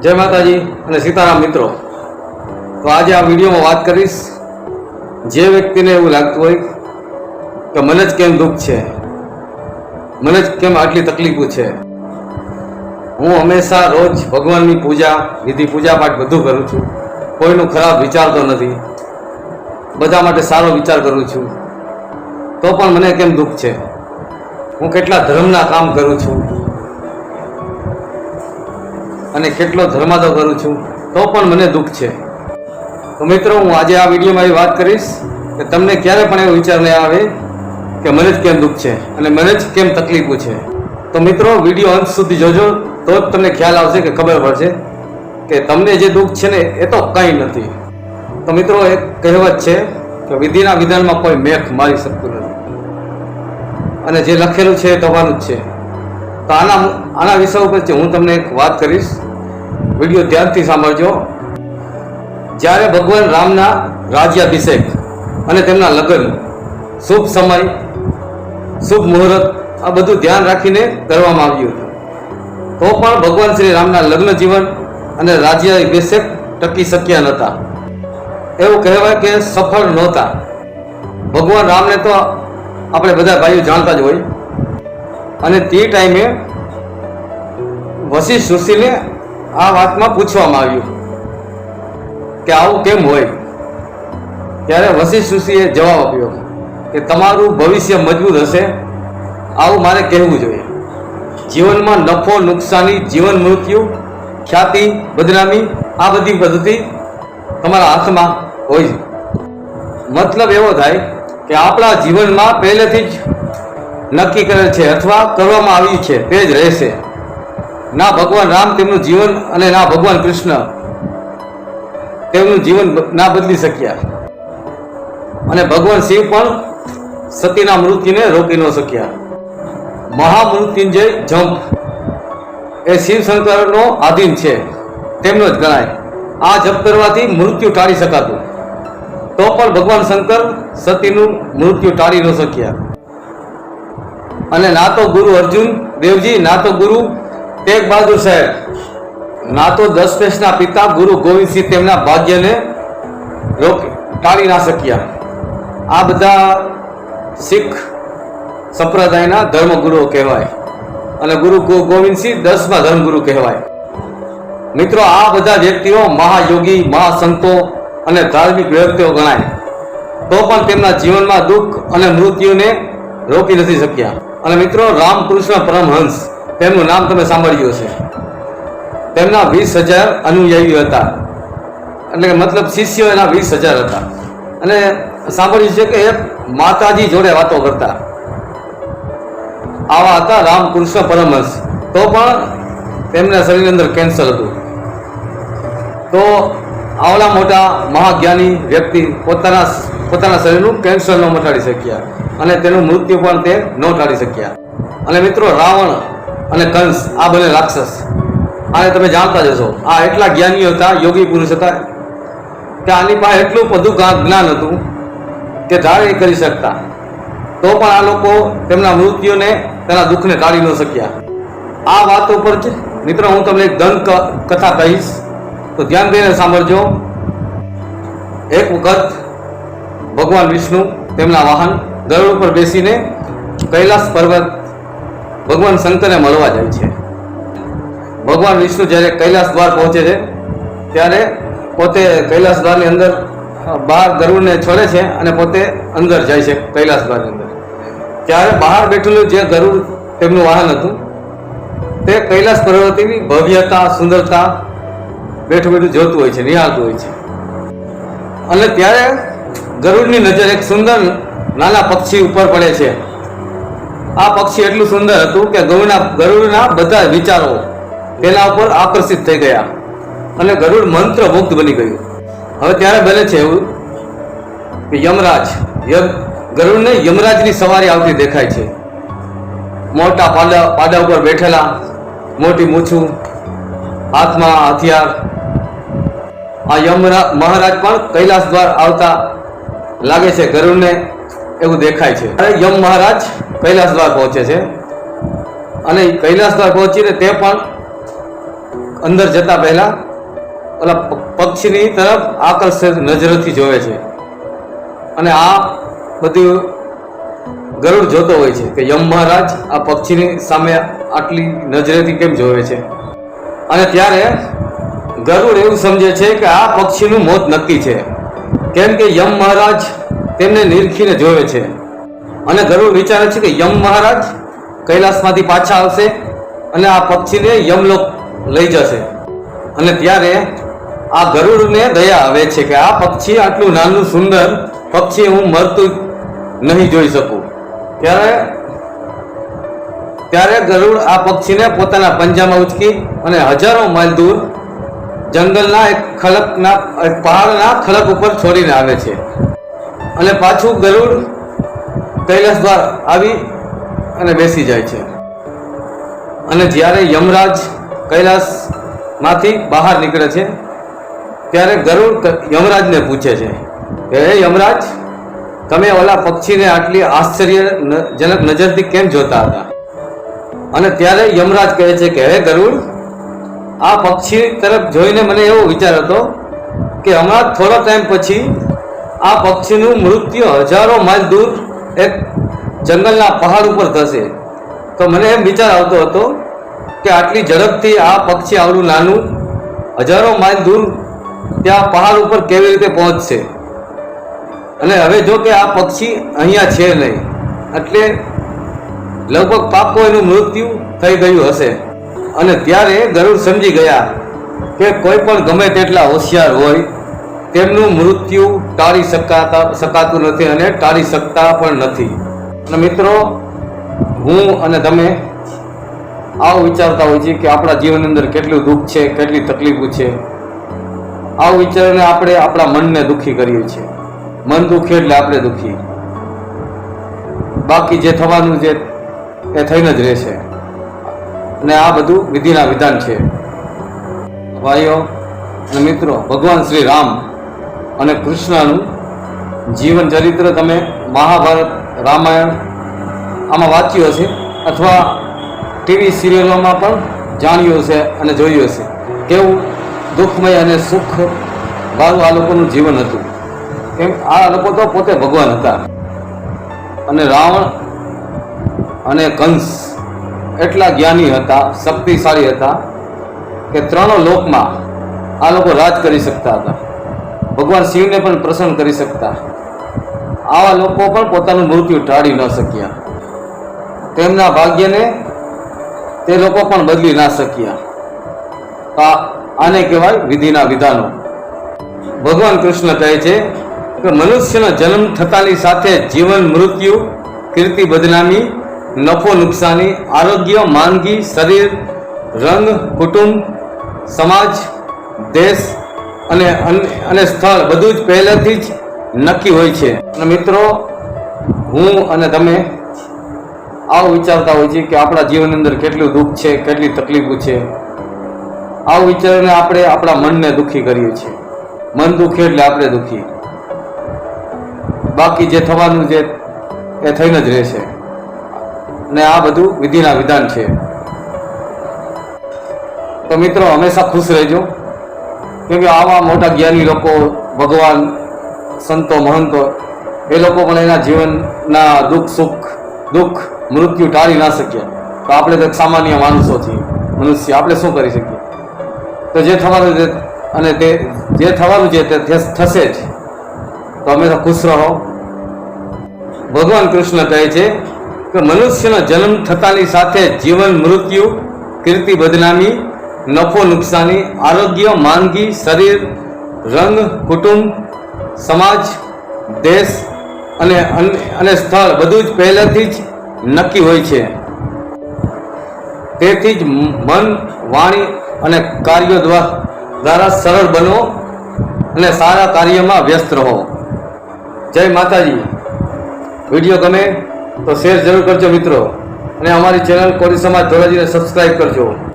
જય માતાજી અને સીતારામ મિત્રો. તો આજે આ વિડીયોમાં વાત કરીશ જે વ્યક્તિને એવું લાગતું હોય કે મને જ કેમ દુઃખ છે? મને જ કેમ આટલી તકલીફો છે? હું હંમેશા રોજ ભગવાનની પૂજા, વિધિ પૂજા પાઠ બધું કરું છું. કોઈનું ખરાબ વિચારતો નથી. બધા માટે સારો વિચાર કરું છું. તો પણ મને કેમ દુઃખ છે? હું કેટલા ધર્મના કામ કરું છું? અને કેટલો ધર્માદો કરું છું, તો પણ મને દુઃખ છે. તો મિત્રો, હું આજે આ વિડીયોમાં એ વાત કરીશ કે તમને ક્યારે પણ એવો વિચાર નહીં આવે કે મને જ કેમ દુઃખ છે અને મને જ કેમ તકલીફો છે. તો મિત્રો, વીડિયો અંત સુધી જોજો, તો જ તમને ખ્યાલ આવશે કે ખબર પડશે કે તમને જે દુઃખ છે ને, એ તો કંઈ નથી. તો મિત્રો, એક કહેવત છે કે વિધિના વિધાનમાં કોઈ મેખ મારી શકતું નથી. અને જે લખેલું છે એ તમારું જ છે. તો આના આના વિષય ઉપર હું તમને એક વાત કરીશ, વીડિયો ધ્યાનથી સાંભળજો. જ્યારે ભગવાન રામના રાજ્યાભિષેક અને તેમના લગ્ન, શુભ સમય, શુભ મુહૂર્ત, આ બધું ધ્યાન રાખીને કરવામાં આવ્યું હતું. તો પણ ભગવાન શ્રી રામના લગ્ન જીવન અને રાજ્યાભિષેક ટકી શક્યા નહોતા. એવું કહેવાય કે સફળ નહોતા. ભગવાન રામને તો આપણે બધા ભાઈઓ જાણતા જ હોય. અને તે ટાઈમે વશિષ્ઠ ઋષિને આ વાતમાં પૂછવામાં આવ્યું કે આવું કેમ હોય? ત્યારે વશિષ્ઠ ઋષિએ જવાબ આપ્યો કે તમારું ભવિષ્ય મજબૂત હશે, આવું મારે કહેવું જોઈએ. જીવનમાં નફો, નુકસાની, જીવન મૃત્યુ, ખ્યાતિ, બદનામી, આ બધી પદ્ધતિ તમારા હાથમાં હોય છે. મતલબ એવો થાય કે આપણા જીવનમાં પહેલેથી જ નક્કી કરેલ છે અથવા કરવામાં આવ્યું છે, તે જ રહેશે. ના ભગવાન રામ તેમનું જીવન અને ના ભગવાન કૃષ્ણ તેમનું જીવન ના બદલી શક્યા. અને ભગવાન શિવ પણ સતીના મૃત્યુને રોકી ન શક્યા. મહામૃત્યુંજય જંપ એ શિવ શંકરનો આધીન છે. તેમનો જ ગણાય. આ જપ કરવાથી મૃત્યુ ટાળી શકાતું. તો પણ ભગવાન શંકર સતીનું મૃત્યુ ટાળી ન શક્યા. અને ના તો ગુરુ અર્જુન દેવજી, ના તો ગુરુ તેગ બહાદુર સાહેબ, ના તો દસ દેશના પિતા ગુરુ ગોવિંદસિંહ તેમના ભાગ્યને રોક, ટાળી ના શક્યા. આ બધા શીખ સંપ્રદાયના ધર્મગુરુઓ કહેવાય અને ગુરુ ગોવિંદસિંહ દસમા ધર્મગુરુ કહેવાય. મિત્રો, આ બધા વ્યક્તિઓ મહાયોગી, મહાસંતો અને ધાર્મિક વ્યક્તિઓ ગણાય. તો પણ તેમના જીવનમાં દુઃખ અને મૃત્યુને રોકી નથી શક્યા. અને મિત્રો, રામકૃષ્ણ પરમહંસ તેમનું નામ તમે સાંભળ્યું હશે. તેમના વીસ હજાર અનુયાયીઓ હતા. એટલે કે મતલબ શિષ્યો એના વીસ હજાર હતા. અને સાંભળ્યું છે કે માતાજી જોડે વાતો કરતા. આવા હતા રામકૃષ્ણ પરમહંસ. તો પણ તેમના શરીરની અંદર કેન્સર હતું. તો આવડા મોટા મહાજ્ઞાની વ્યક્તિ પોતાના પોતાના શરીરનું કેન્સર ન મટાડી શક્યા. અને તેનું મૃત્યુ પણ તે ન ટાળી શક્યા. અને મિત્રો રાવણ અને કંસ, આ બને રાક્ષસ. આને તમે જાણતા જશો આ એટલા જ્ઞાનીઓ હતા, યોગી પુરુષ હતા, કે આની પાસે એટલું બધું જ્ઞા- જ્ઞાન હતું કે ધારે કરી શકતા. તો પણ આ લોકો તેમના મૃત્યુને, તેના દુઃખને ટાળી ન શક્યા. આ વાત ઉપર જ, મિત્રો, હું તમને એક દંત કથા કહીશ. તો ધ્યાન દઈને સાંભળજો. એક વખત ભગવાન વિષ્ણુ તેમના વાહન ગરુડ ઉપર બેસીને કૈલાસ પર્વત ભગવાન શંકરને મળવા જાય છે. ભગવાન વિષ્ણુ જ્યારે કૈલાસ દ્વાર પહોંચે છે, ત્યારે પોતે કૈલાસ દ્વારની અંદર બહાર ગરુડને છોડે છે અને પોતે અંદર જાય છે કૈલાસ દ્વારની અંદર. ત્યારે બહાર બેઠેલું જે ગરુડ તેમનું વાહન હતું, તે કૈલાસ પર્વતીની ભવ્યતા, સુંદરતા બેઠું બેઠું જોતું હોય છે, નિહાળતું હોય છે. અને ત્યારે ગરુડની નજર એક સુંદર નાના પક્ષી ઉપર પડે છે. આ પક્ષી એટલું સુંદર હતું કે ગરુડના ગરુડના બધા વિચારો તેના ઉપર આકર્ષિત થઈ ગયા અને ગરુડ મંત્ર મુક્ત બની ગયું. હવે ત્યારે બને છે એવું કે યમરાજ, યમ, ગરુડને યમરાજની સવારી આવતી દેખાય છે. મોટા પાડા પાડા ઉપર બેઠેલા, મોટી મૂછું, હાથમાં હથિયાર. આ યમરા, મહારાજ પણ કૈલાસ દ્વાર આવતા લાગે છે ગરુડને એવું દેખાય છે. ત્યારે યમ મહારાજ કૈલાસ દ્વાર પહોંચે છે. અને કૈલાસ દ્વાર પહોંચીને તે પણ અંદર જતા પહેલા ઓલા પક્ષીની તરફ આકર્ષિત નજરથી જોવે છે. અને આ બધું ગરુડ જોતો હોય છે કે યમ મહારાજ આ પક્ષીની સામે આટલી નજરેથી કેમ જોવે છે? અને ત્યારે ગરુડ એવું સમજે છે કે આ પક્ષીનું મોત નક્કી છે. કેમ કે યમ મહારાજ તેમને નિરખીને જોવે છે. અને ગરુડ વિચારે છે કે યમ મહારાજ કૈલાસમાંથી પાછા આવશે અને આ પક્ષીને યમલોક લઈ જશે. અને ત્યારે આ ગરુડને દયા આવે છે કે આ પક્ષી આટલું નાનું સુંદર પક્ષી હું મરતું નહીં જોઈ શકું. ત્યારે ત્યારે ગરુડ આ પક્ષીને પોતાના પંજામાં ઉચકી અને હજારો માઇલ દૂર જંગલના એક ખડકના એક પહાડના ખડક ઉપર છોડીને આવે છે. અને પાછું ગરુડ કૈલાસ દ્વાર આવી અને બેસી જાય છે. અને જ્યારે યમરાજ કૈલાસમાંથી બહાર નીકળે છે, ત્યારે ગરુડ યમરાજને પૂછે છે કે, હે યમરાજ, તમે ઓલા પક્ષીને આટલી આશ્ચર્યજનક નજરથી કેમ જોતા હતા? અને ત્યારે યમરાજ કહે છે કે, હે ગરુડ, આ પક્ષી તરફ જોઈને મને એવો વિચાર હતો કે હમણાં થોડા ટાઈમ પછી આ પક્ષીનું મૃત્યુ હજારો માઇલ દૂર એક જંગલના પહાડ ઉપર થશે. તો મને એમ વિચાર આવતો હતો કે આટલી ઝડપથી આ પક્ષી આવડું નાનું, હજારો માઇલ દૂર ત્યાં પહાડ ઉપર કેવી રીતે પહોંચશે? અને હવે જો કે આ પક્ષી અહીંયા છે નહીં, એટલે લગભગ પાકો એનું મૃત્યુ થઈ ગયું હશે. અને ત્યારે ગરુડ સમજી ગયા કે કોઈ પણ ગમે તેટલા હોશિયાર હોય તેમનું મૃત્યુ ટાળી શકાતા શકાતું નથી અને ટાળી શકતા પણ નથી. અને મિત્રો, હું અને તમે આવું વિચારતા હોય છે કે આપણા જીવનની અંદર કેટલું દુઃખ છે, કેટલી તકલીફો છે. આવું વિચારીને આપણે આપણા મનને દુઃખી કરીએ છીએ. મન દુઃખી એટલે આપણે દુઃખી. બાકી જે થવાનું છે, એ થઈને જ રહેશે. અને આ બધું વિધિના વિધાન છે. ભાઈઓ અને મિત્રો, ભગવાન શ્રી રામ અને કૃષ્ણનું જીવન ચરિત્ર તમે મહાભારત, રામાયણ આમાં વાંચ્યું હશે અથવા ટીવી સિરિયલોમાં પણ જાણ્યું હશે અને જોયું હશે. કેવું દુઃખમય અને સુખ વાળું આ લોકોનું જીવન હતું. કેમ આ લોકો તો પોતે ભગવાન હતા. અને રાવણ અને કંસ એટલા જ્ઞાની હતા, શક્તિશાળી હતા કે ત્રણો લોકમાં આ લોકો રાજ કરી શકતા હતા. ભગવાન શિવને પણ પ્રસન્ન કરી શકતા. આવા લોકો પણ પોતાનું મૃત્યુ ટાળી ન શક્યા. તેમના ભાગ્યને તે લોકો પણ બદલી ના શક્યા. આ આને કહેવાય વિધિના વિધાનો. ભગવાન કૃષ્ણ કહે છે કે મનુષ્યનો જન્મ થતાની સાથે જીવન, મૃત્યુ, કીર્તિ, બદનામી, નફો, નુકસાની, આરોગ્ય, માંદગી, શરીર, રંગ, કુટુંબ, સમાજ, દેશ અને અને સ્થળ બધું જ પહેલેથી જ નક્કી હોય છે. અને મિત્રો, હું અને તમે આવું વિચારતા હોય છે કે આપણા જીવનની અંદર કેટલું દુઃખ છે, કેટલી તકલીફો છે. આવું વિચારીને આપણે આપણા મનને દુઃખી કરીએ છીએ. મન દુઃખી એટલે આપણે દુઃખી. બાકી જે થવાનું છે, એ થઈને જ રહેશે. અને આ બધું વિધિના વિધાન છે. તો મિત્રો, હંમેશા ખુશ રહેજો. કેમ કે આવા મોટા જ્ઞાની લોકો, ભગવાન, સંતો, મહંતો, એ લોકો પણ એના જીવનના દુઃખ, સુખ, દુઃખ, મૃત્યુ ટાળી ના શક્યા. તો આપણે તો સામાન્ય માણસો છીએ, મનુષ્ય, આપણે શું કરી શકીએ? તો જે થવાનું છે અને તે, જે થવાનું છે તે થશે જ. તો અમે તો ખુશ રહો. ભગવાન કૃષ્ણ કહે છે કે મનુષ્યનો જન્મ થતાની સાથે જીવન, મૃત્યુ, કીર્તિ, બદનામી નફો નુકસાની, આરોગ્ય, માંદગી, શરીર, રંગ, કુટુંબ, સમાજ, દેશ અને અને સ્થળ બધું જ પહેલેથી જ નક્કી હોય છે. તેથી જ મન, વાણી અને કાર્યો દ્વારા સરળ બનો અને સારા કાર્યમાં વ્યસ્ત રહો. જય માતાજી. વીડિયો ગમે તો શેર જરૂર કરજો મિત્રો. અને અમારી ચેનલ કોરી સમાજ ધોરાજીને સબસ્ક્રાઈબ કરજો.